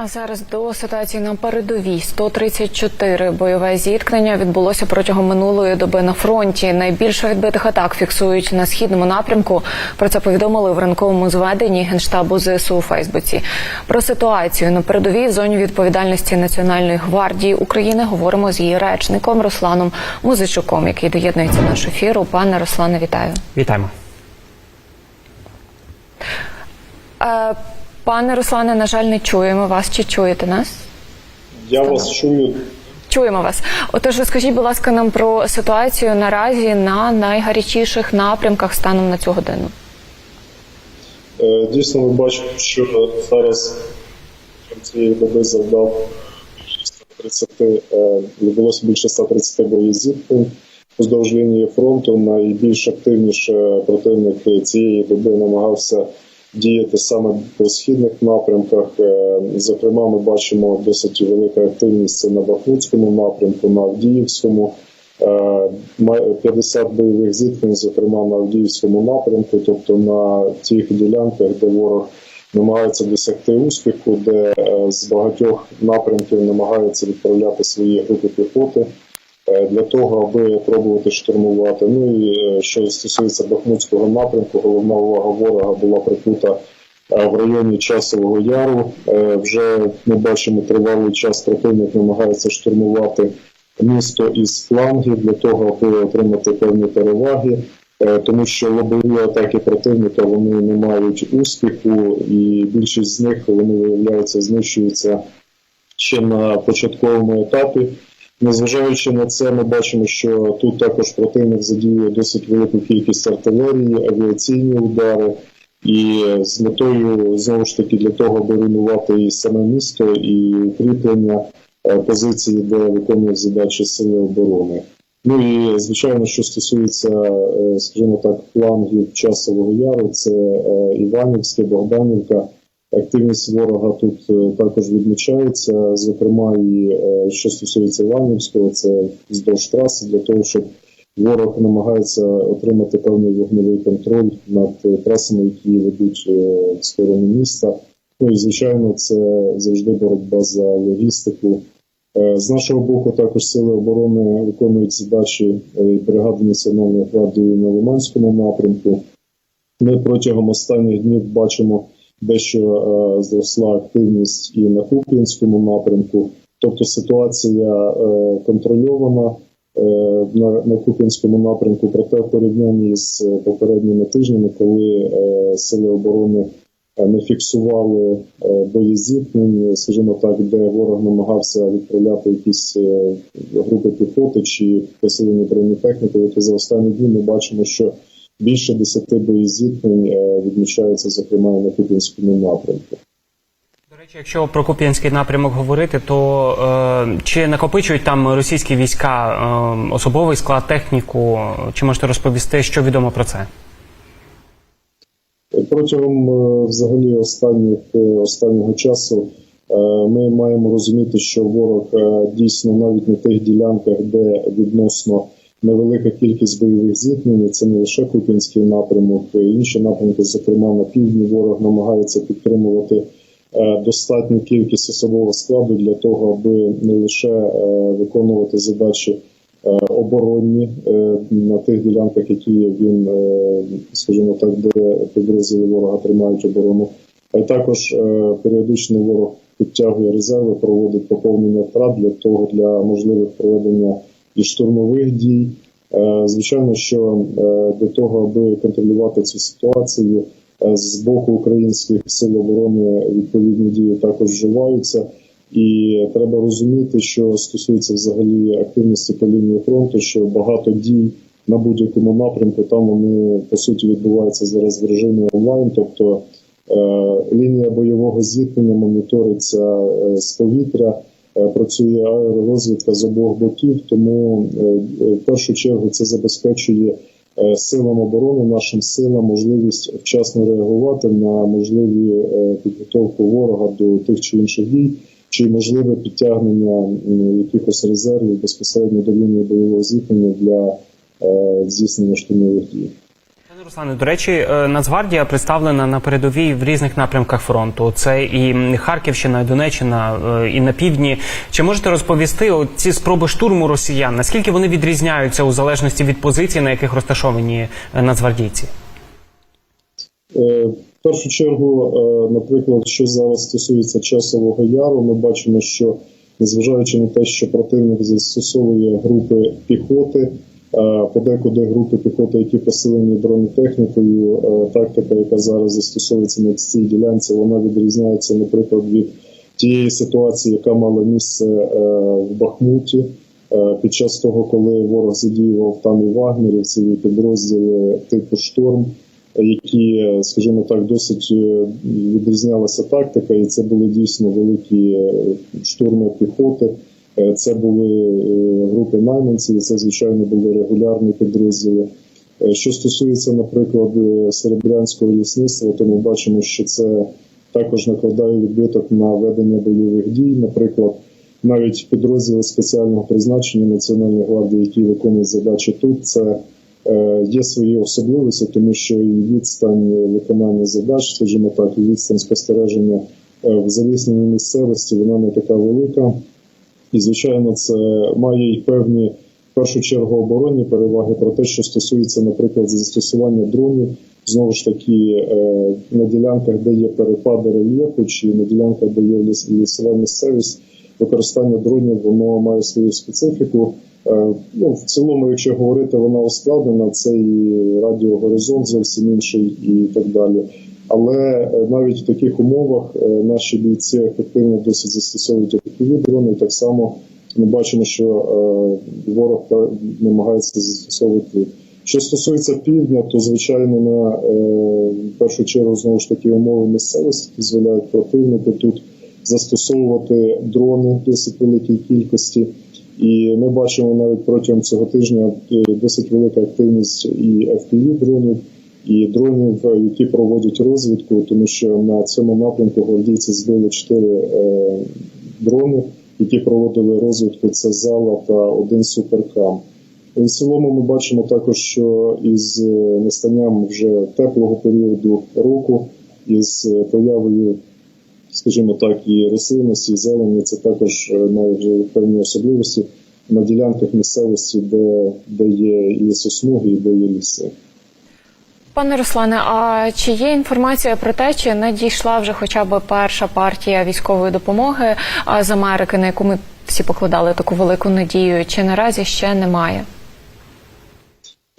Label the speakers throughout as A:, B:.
A: А зараз до ситуації на передовій 134 бойове зіткнення відбулося протягом минулої доби на фронті. Найбільше відбитих атак фіксують на східному напрямку. Про це повідомили в ранковому зведенні генштабу ЗСУ у Фейсбуці. Про ситуацію на передовій в зоні відповідальності Національної гвардії України говоримо з її речником Русланом Музичуком, який доєднується до нашого ефіру. Пане Руслане, вітаю.
B: Вітаємо.
A: Пане Руслане, на жаль, не чуємо вас. Чи чуєте нас?
C: Я вас чую.
A: Чуємо вас. Отож, розкажіть, будь ласка, нам про ситуацію наразі на найгарячіших напрямках станом на цю годину.
C: Е, Дійсно, ми бачимо, що зараз цієї доби завдав більше 130, е, відбулося більше 130 боїв зіткнень вздовж лінії фронту. Найбільш активніше противник цієї доби намагався діяти саме по східних напрямках. Е, Зокрема, ми бачимо досить велика активність на Бахмутському напрямку, на Авдіївському. Е, май- 50 бойових зіткнень, зокрема на Авдіївському напрямку, тобто на тих ділянках, де ворог намагається досягти успіху, де е, з багатьох напрямків намагаються відправляти свої групи піхоти е, для того, аби пробувати штурмувати. Ну і е, що стосується Бахмутського напрямку, головна увага ворога була прикута е, в районі Часового Яру. Е, Вже ми бачимо тривалий час противник намагається штурмувати місто із флангів для того, аби отримати певні переваги. Е, Тому що лобові атаки противника вони не мають успіху, і більшість з них вони виявляються знищуються ще на початковому етапі. Незважаючи на це, ми бачимо, що тут також противник задіює досить велику кількість артилерії, авіаційні удари, і з метою знову ж таки для того, аби руйнувати і саме місто, і укріплення е, позиції, де виконують задачі сили оборони. Ну і звичайно, що стосується, е, скажімо так, флангів часового яру, це е, Іванівське, Богданівка. Активність ворога тут е, також відмічається. Зокрема, і е, що стосується Іванівського, це вздовж траси для того, щоб ворог намагається отримати певний вогневий контроль над е, трасами, які ведуть в сторону міста. Ну і звичайно, це завжди боротьба за логістику. З нашого боку, також сили оборони виконують задачі бригади Національної гвардії на Лиманському напрямку. Ми протягом останніх днів бачимо дещо е, зросла активність і на Куп'янському напрямку. Тобто ситуація е, контрольована е, на, Куп'янському напрямку, проте в порівнянні з попередніми тижнями, коли сили оборони не фіксували е, бої зіткнень, скажімо так, де ворог намагався відправляти якісь групи піхоти чи посилені бронетехніки, то за останні дні ми бачимо, що більше 10 боїв зіткнень е, відмічається, зокрема, на Куп'янському напрямку.
B: До речі, якщо про Куп'янський напрямок говорити, то е, чи накопичують там російські війська е, особовий склад, техніку? Чи можете розповісти, що відомо про це?
C: Протягом е, взагалі останніх е, останнього часу ми маємо розуміти, що ворог дійсно навіть на тих ділянках, де відносно невелика кількість бойових зіткнень, це не лише Купінський напрямок, і інші напрямки, зокрема на півдні, ворог намагається підтримувати е, достатню кількість особового складу для того, аби не лише е, виконувати задачі е, оборонні на тих ділянках, які він, скажімо так, де підрозділи ворога тримають оборону, а й також періодично ворог підтягує резерви, проводить поповнення втрат для того для можливих проведення і штурмових дій. Е, Звичайно, що е, для того, аби контролювати цю ситуацію, е, з боку українських сил оборони відповідні дії також вживаються. І треба розуміти, що стосується взагалі активності по лінії фронту, що багато дій на будь-якому напрямку там вони по суті відбуваються зараз в режимі онлайн, тобто лінія бойового зіткнення моніториться з повітря, працює аеророзвідка з обох боків. Тому е, е, в першу чергу це забезпечує е, силам оборони, нашим силам можливість вчасно реагувати на можливі е, підготовку ворога до тих чи інших дій чи можливе підтягнення якихось резервів безпосередньо до лінії бойового зіткнення для е, здійснення штурмових дій.
B: Руслане, до речі, е, Нацгвардія представлена на передовій в різних напрямках фронту. Це і Харківщина, і Донеччина, е, і на півдні. Чи можете розповісти ці спроби штурму росіян? Наскільки вони відрізняються у залежності від позицій, на яких розташовані е, нацгвардійці?
C: В першу чергу, наприклад, що зараз стосується часового яру, ми бачимо, що незважаючи на те, що противник застосовує групи піхоти, подекуди групи піхоти, які посилені бронетехнікою, е, тактика, яка зараз застосовується на цій ділянці, вона відрізняється, наприклад, від тієї ситуації, яка мала місце е, в Бахмуті. е, Під час того, коли ворог задіював там і вагнерівців, і підрозділи типу шторм, які, е, скажімо так, досить е, відрізнялася тактика, і це були дійсно великі е, штурми піхоти. Е, Це були е, групи найманців, це звичайно були регулярні підрозділи. Е, Що стосується, наприклад, серебрянського лісництва, то ми бачимо, що це також накладає відбиток на ведення бойових дій. Наприклад, навіть підрозділи спеціального призначення Національної гвардії, які виконують задачі тут, це є свої особливості, тому що і відстань виконання задач, скажімо так, і відстань спостереження в залісненій місцевості, вона не така велика. І, звичайно, це має й певні в першу чергу оборонні переваги про те, що стосується, наприклад, застосування дронів. Знову ж таки, е, на ділянках, де є перепади рельєфу, чи на ділянках, де є ліс- лісова місцевість, використання дронів воно має свою специфіку. Е, Ну, в цілому, якщо говорити, вона ускладнена, це і радіогоризонт зовсім інший і так далі. Але е, навіть в таких умовах е, наші бійці ефективно досить застосовують дрони. Так само ми бачимо, що е, ворог намагається застосовувати. Що стосується півдня, то звичайно на в першу чергу знову ж таки умови місцевості дозволяють противнику тут застосовувати дрони досить великій кількості. І ми бачимо навіть протягом цього тижня досить велика активність і fpv дронів, і дронів, які проводять розвідку, тому що на цьому напрямку гвардійці збили чотири е, дрони, які проводили розвідку. Це зала та один суперкам. І в цілому ми бачимо також, що із е, настанням вже теплого періоду року, із е, появою, скажімо так, і рослинності, і зелені, це також має певні особливості на ділянках місцевості, де, де є і сосмуги, і де є ліси.
A: Пане Руслане, а чи є інформація про те, чи надійшла вже хоча б перша партія військової допомоги з Америки, на яку ми всі покладали таку велику надію, чи наразі ще немає?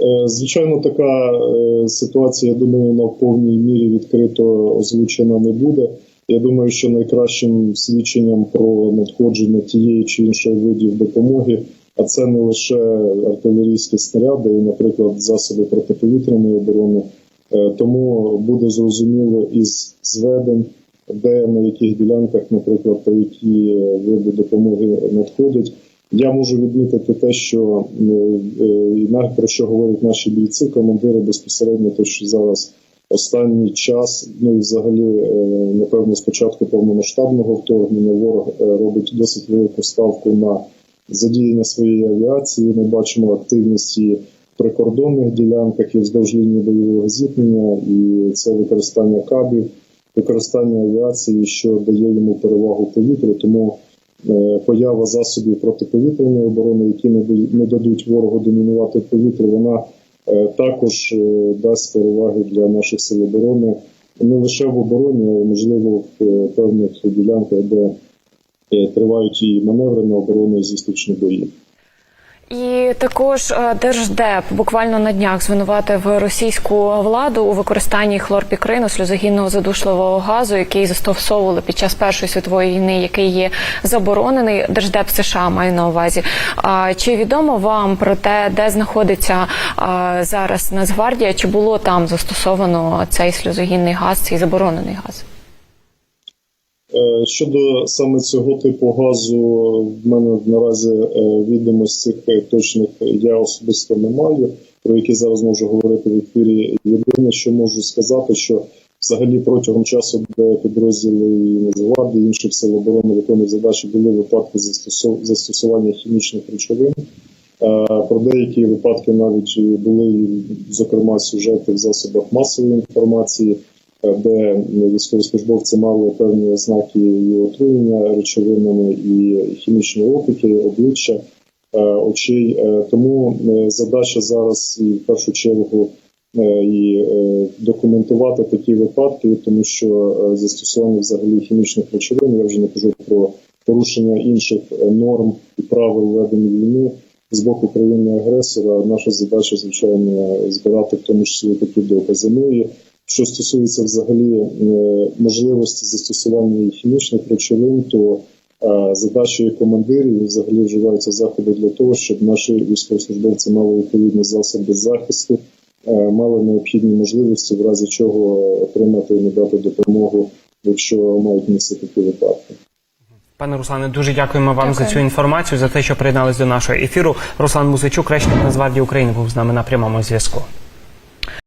C: Е, Звичайно, така е, ситуація, я думаю, в повній мірі відкрито озвучена не буде. Я думаю, що найкращим свідченням про надходження тієї чи іншої видів допомоги, а це не лише артилерійські снаряди, і, наприклад, засоби протиповітряної оборони. Е, Тому буде зрозуміло із зведень, де на яких ділянках, наприклад, та які види допомоги надходять. Я можу відмітити те, що е, е, про що говорять наші бійці, командири безпосередньо, те, що зараз останній час, ну і взагалі, напевно, з початку повномасштабного вторгнення ворог робить досить велику ставку на задіяння своєї авіації. Ми бачимо активність і в прикордонних ділянках і вздовж лінії бойового зіткнення, і це використання кабів, використання авіації, що дає йому перевагу в повітрі. Тому е, поява засобів протиповітряної оборони, які не дадуть ворогу домінувати повітрі, вона е, також е, дасть переваги для наших сил оборони не лише в обороні, а можливо в певних ділянках, де тривають і маневри на оборону і зустрічні бої.
A: І також е, Держдеп буквально на днях звинуватив російську владу у використанні хлорпікрину сльозогінного задушливого газу, який застосовували під час першої світової війни, який є заборонений. Держдеп США маю на увазі. А чи відомо вам про те, де знаходиться зараз Нацгвардія? Чи було там застосовано цей сльозогінний газ, цей заборонений газ?
C: Е, Щодо саме цього типу газу, в мене наразі е, відомостей точних я особисто не маю, про які зараз можу говорити в ефірі. Єдине, що можу сказати, що взагалі протягом часу, де підрозділи і Нацгвардії, інших сил оборони виконують задачі, були випадки застосування хімічних речовин. Про деякі випадки навіть були, зокрема, сюжети в засобах масової інформації, е, де військовослужбовці мали певні ознаки і отруєння речовинами, і хімічні опіки, обличчя, е, очей. Е, Тому е, задача зараз і в першу чергу і документувати такі випадки, тому що застосування взагалі хімічних речовин, я вже не кажу про порушення інших норм і правил ведення війни з боку країни-агресора. Наша задача, звичайно, збирати в тому числі такі докази. Ну і що стосується взагалі е, можливості застосування хімічних речовин, то е, задачею командирів і взагалі вживаються заходи для того, щоб наші військовослужбовці мали відповідні засоби захисту, е, мали необхідні можливості, в разі чого отримати і надати допомогу, якщо мають місце такі випадки.
B: Пане Руслане, дуже дякуємо вам за цю інформацію, за те, що приєднались до нашого ефіру. Руслан Музичук, речник Нацгвардії України, був з нами на прямому зв'язку.